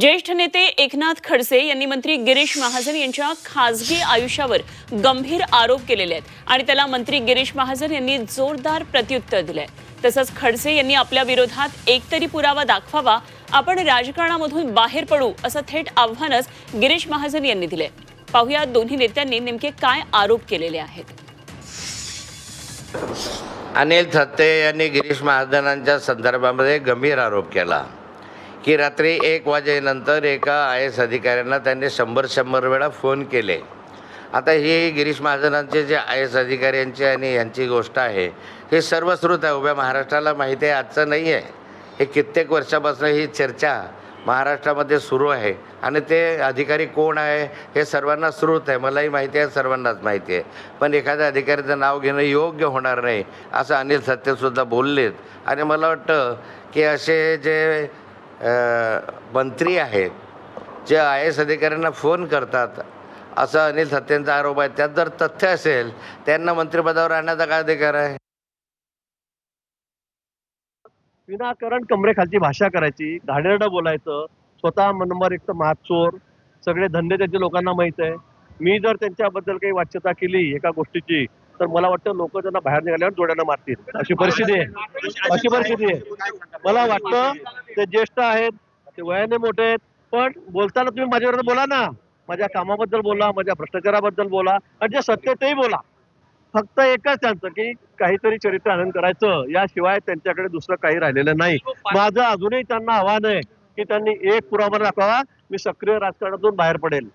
ज्येष्ठ नेते एकनाथ खडसे यांनी मंत्री गिरीश महाजन यांच्या खासगी आयुष्यावर गंभीर आरोप केलेले आहेत आणि त्याला मंत्री गिरीश महाजन यांनी जोरदार प्रत्युत्तर दिलंय. तसंच खडसे यांनी आपल्या विरोधात एकतरी पुरावा दाखवावा आपण राजकारणामधून बाहेर पडू असं थेट आव्हानच गिरीश महाजन यांनी दिले पाहूया दोन्ही नेत्यांनी नेमके काय आरोप केलेले आहेत. अनिल थत्ते यांनी गिरीश महाजनांच्या संदर्भामध्ये गंभीर आरोप केला. की रात्री एक वाजेनंतर एका आय एस अधिकाऱ्यांना त्यांनी शंभर शंभर वेळा फोन केले. आता ही गिरीश महाजनांचे जे आय एस अधिकारी आणि यांची गोष्ट आहे हे सर्वश्रुत आहे. उभ्या महाराष्ट्राला माहिती आहे आजचं नाही आहे. हे कित्येक वर्षापासून ही चर्चा महाराष्ट्रामध्ये सुरू आहे. आणि ते अधिकारी कोण आहे हे सर्वांना श्रुत आहे. मलाही माहिती आहे सर्वांनाच माहिती आहे. पण एखाद्या अधिकाऱ्याचं नाव घेणं योग्य होणार नाही असं अनिल सत्तेसुद्धा बोललेत. आणि मला वाटतं की असे जे मंत्री आहेत जे आय एस अधिकाऱ्यांना फोन करतात. असा अनिल सत्तेंचा आरोप आहे. त्यात जर तथ्य असेल त्यांना मंत्रिपदावर आणण्याचा काय अधिकार आहे? विनाकारण कमरेखालची भाषा करायची घाणेरडं बोलायचं स्वतः नंबर एक तर महाचोर सगळे धंदे त्यांच्या लोकांना माहीत आहे. मी जर त्यांच्याबद्दल काही वाच्यता केली एका गोष्टीची तर मला वाटतं लोक त्यांना बाहेर निघाल्यावर जोड्यानं मारतील. अशी परिस्थिती आहे. अशी परिस्थिती आहे. मला वाटतं ते ज्येष्ठ आहेत ते वयाने मोठे आहेत. पण बोलताना तुम्ही माझ्याबरोबर बोला ना. माझ्या कामाबद्दल बोला माझ्या भ्रष्टाचाराबद्दल बोला. आणि जे सत्य तेही बोला. फक्त एकच त्यांचं की काहीतरी चरित्र आनंद करायचं. याशिवाय त्यांच्याकडे दुसरं काही राहिलेलं नाही. माझं अजूनही त्यांना आव्हान आहे की त्यांनी एक पुरावा दाखवा मी सक्रिय राजकारणातून बाहेर पडेल.